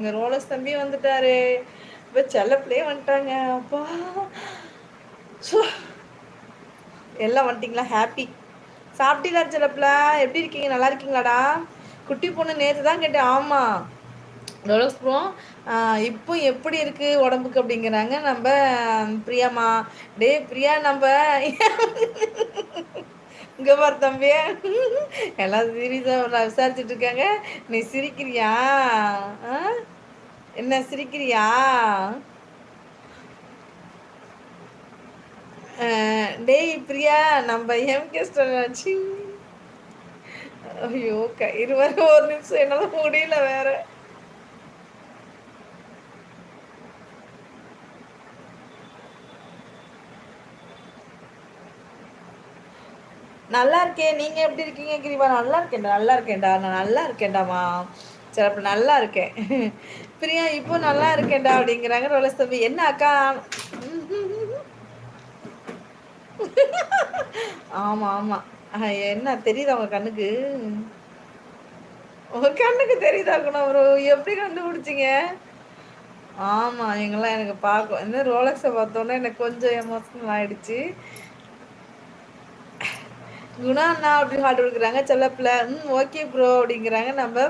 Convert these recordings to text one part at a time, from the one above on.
எங்க ரோலஸ் தம்பி வந்துட்டாரு. இப்போ செல்லப்பிள்ளையே வந்துட்டாங்க. அப்பா. ஸோ எல்லாம் வந்துட்டிங்களா? ஹாப்பி சாப்பிட்டீங்களா செல்லப்பில எப்படி இருக்கீங்க? நல்லா இருக்கீங்களாடா? குட்டி பொண்ணு நேற்று தான் கேட்டேன். ஆமாம் ரோலஸ் ப்ரோ இப்போ எப்படி இருக்கு உடம்புக்கு அப்படிங்கிறாங்க. நம்ம பிரியாமா டே பிரியா நம்ம. இங்கே பாரு தம்பி. எல்லாம் சீரியஸாக விசாரிச்சுட்டு இருக்காங்க. நீ சிரிக்கிறியா? என்ன சிரிக்கிறியா? டேய் பிரியா நம்ம எம்கே ஸ்டாச்சு ஐயோ கயிறு வர ஒரு நிமிஷம் என்னால் முடியல வேற. நல்லா இருக்கேன் நீங்கள் எப்படி இருக்கீங்க கிரிவா? நல்லா இருக்கேன்டா நல்லா இருக்கேன்டா நான் நல்லா இருக்கேன்டாமா சரி அப்போ நல்லா இருக்கேன் பிரியா இப்போ நல்லா இருக்கேன்டா அப்படிங்கிறாங்க ரோலஸ் தம்பி என்ன அக்கா? ஆமாம் ஆமாம் என்ன தெரியுதா உங்கள் கண்ணுக்கு? உங்கள் கண்ணுக்கு தெரியுதா கூட ஒரு எப்படி கண்டுபிடிச்சிங்க? ஆமாம் எங்கெல்லாம் எனக்கு பார்க்கும் இந்த ரோலக்ஸை பார்த்தோன்னே எனக்கு கொஞ்சம் எமோஷனல் ஆகிடுச்சு குணா அண்ணா அப்படின்னு ஹார்ட் கொடுக்குறாங்க. செல்லப்பில் ம் ஓகே ப்ரோ அப்படிங்கிறாங்க. நம்ம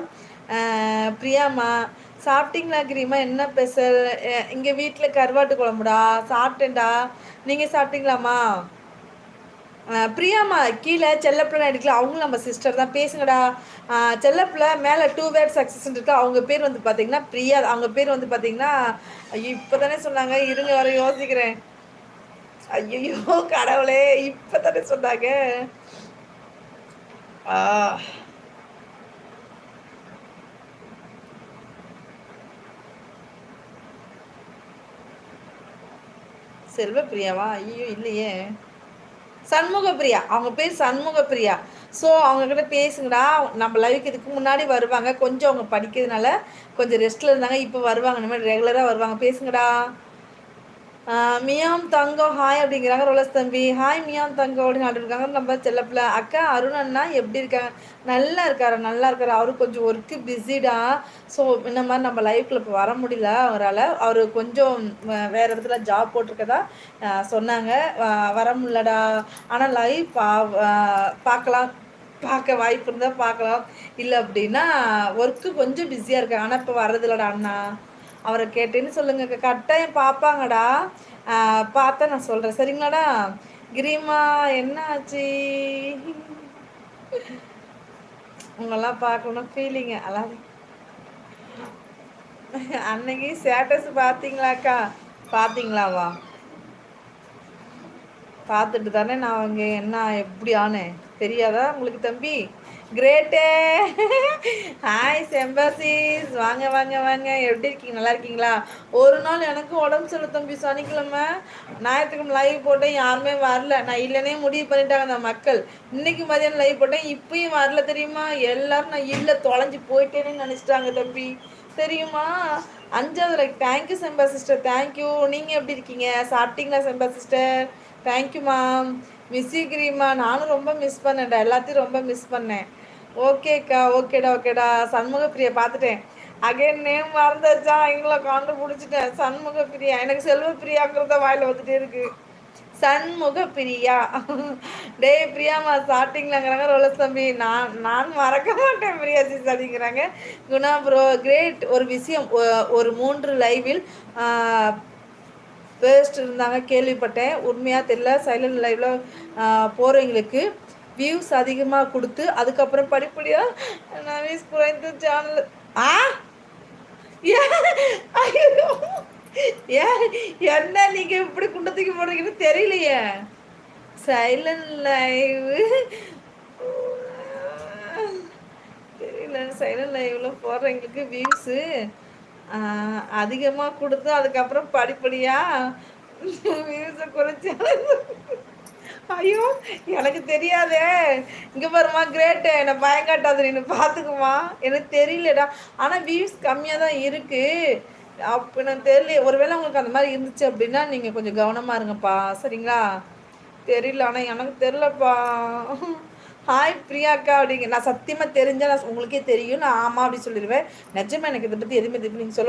பிரியாமா சாப்பிட்டீங்களா கிரீமா? என்ன ஸ்பெஷல் இங்கே வீட்டில் கருவாட்டு குழம்புடா? சாப்பிட்டேன்டா. நீங்கள் சாப்பிட்டீங்களாம்மா? பிரியாமா கீழே செல்லப்பிள்ளை எடுக்கல அவங்களும் நம்ம சிஸ்டர் தான். பேசுங்கடா. செல்லப்பிள்ளை மேலே டூ வேர்ட் சக்ஸஸ் இருக்கு. அவங்க பேர் வந்து பார்த்தீங்கன்னா பிரியா. அவங்க பேர் வந்து பார்த்தீங்கன்னா ஐயோ இப்போ தானே சொன்னாங்க. இருங்க வர யோசிக்கிறேன். ஐயோ கடவுளே இப்போ தானே சொன்னாங்க. Ah. செல்வ பிரியாவா ஐயோ இல்லையே. சண்முக பிரியா அவங்க பேர் சண்முக பிரியா ஸோ அவங்கக்கிட்ட பேசுங்கடா. நம்ம லைவுக்கு இதுக்கு முன்னாடி வருவாங்க. கொஞ்சம் அவங்க படிக்கிறதுனால கொஞ்சம் ரெஸ்ட்டில் இருந்தாங்க. இப்போ வருவாங்க. இந்த மாதிரி ரெகுலராக வருவாங்க. பேசுங்கடா. மியாம் தங்கம் ஹாய் அப்படிங்கிறாங்க. ரோலஸ் தம்பி ஹாய் மியாம் தங்கம் அப்படின்னு இருக்காங்க. நம்ம செல்லப்பில் அக்கா அருண் அண்ணா எப்படி இருக்காங்க? நல்லா இருக்காரு? நல்லா இருக்காரு? அவரு கொஞ்சம் ஒர்க்கு பிஸிடா ஸோ இந்த மாதிரி நம்ம லைஃப்பில் இப்போ வர முடியல. அவரால் அவர் கொஞ்சம் வேறு இடத்துல ஜாப் போட்டிருக்கதா சொன்னாங்க. வர முடியலடா. ஆனால் லைவ் பா பார்க்கலாம். பார்க்க வாய்ப்பு இருந்தால் பார்க்கலாம். இல்லை அப்படின்னா ஒர்க்கு கொஞ்சம் பிஸியாக இருக்காங்க ஆனால் இப்போ வர்றதில்லடா அண்ணா. அவரை கேட்டேன்னு சொல்லுங்க கட்டாயம் பார்ப்பாங்கடா பார்த்தா நான் சொல்கிறேன் சரிங்களாடா? கிரீமா என்ன ஆச்சு உங்களெல்லாம் பார்க்கணும் ஃபீலிங்கு அதாவது அன்னைக்கு ஸ்டேட்டஸ் பார்த்தீங்களாக்கா? பார்த்தீங்களாவா? பார்த்துட்டு தானே நான் அங்கே என்ன எப்படி ஆனேன் தெரியாதா உங்களுக்கு தம்பி? கிரேட்டே. ஹாய் செம்பாசிஸ் வாங்க வாங்க வாங்க. எப்படி இருக்கீங்க? நல்லா இருக்கீங்களா? ஒரு நாள் எனக்கு உடம்பு சொல்ல தம்பி. சனிக்கிழமை ஞாயிற்றுக்கிழமை லைவ் போட்டேன். யாருமே வரல. நான் இல்லைனே முடிவு பண்ணிட்டாங்க அந்த மக்கள். இன்னைக்கு மதியானம் லைவ் போட்டேன். இப்பயும் வரல தெரியுமா? எல்லாரும் நான் இல்லை தொலைஞ்சு போயிட்டேன்னு நினச்சிட்டாங்க தம்பி. தெரியுமா? அஞ்சாவது like thank you Semba sister thank you நீங்கள் எப்படி இருக்கீங்க? சாப்பிட்டீங்களா Semba sister thank you ma'am miss கிரீமா நானும் ரொம்ப மிஸ் பண்ணேன்டா. எல்லாத்தையும் ரொம்ப மிஸ் பண்ணேன். ஓகேக்கா ஓகேடா ஓகேடா சண்முக பிரியா பார்த்துட்டேன். அகைன் நேம் மறந்துச்சா எங்களை கண்டுபிடிச்சிட்டேன். சண்முக பிரியா எனக்கு செல்வ பிரியாங்கிறத வாயில் வந்துட்டே இருக்கு. சண்முக பிரியா டே பிரியாமா ஸ்டார்டிங்லங்கிறாங்க ரோலஸ் தம்பி நான் நான் மறக்க மாட்டேன் பிரியா சிஸ் அப்படிங்கிறாங்க. குணா ப்ரோ கிரேட் ஒரு விஷயம் ஒரு மூன்று லைவில் பேஸ்ட் இருந்தாங்க கேள்விப்பட்டேன். உண்மையாக தெரியல. சைலண்ட் லைவில் போகிறவங்களுக்கு வியூஸ் அதிகமாக கொடுத்து அதுக்கப்புறம் படிப்படியாக நான் வியூஸ் குறைந்த சேனல் ஆ? ஏ? என்ன நீங்க இப்படி குண்டத்துக்கு போடுறீங்கன்னு தெரியலையே. சைலண்ட் லைவ் தெரியல சைலண்ட் லைவ்ல போடுறவங்களுக்கு வியூஸு அதிகமாக கொடுத்து அதுக்கப்புறம் படிப்படியாக வியூஸை குறைச்சி ஐயோ எனக்கு தெரியாதே. இங்கே பாருமா கிரேட்டு என்னை பயங்காட்டாது நீ பார்த்துக்குமா எனக்கு தெரியலடா. ஆனால் வியூஸ் கம்மியாக தான் இருக்குது அப்போ நான் தெரியல. ஒருவேளை உங்களுக்கு அந்த மாதிரி இருந்துச்சு அப்படின்னா நீங்கள் கொஞ்சம் கவனமாக இருங்கப்பா. சரிங்களா? தெரியல. ஆனால் எனக்கு தெரிலப்பா ஹாய் பிரியாக்கா அப்படிங்க. நான் சத்தியமாக தெரிஞ்சால் நான் உங்களுக்கே தெரியும். நான் ஆமாம் அப்படின்னு சொல்லிடுவேன். நிஜமா எனக்கு இதை பற்றி எதுவுமே நீங்கள் சொல்ல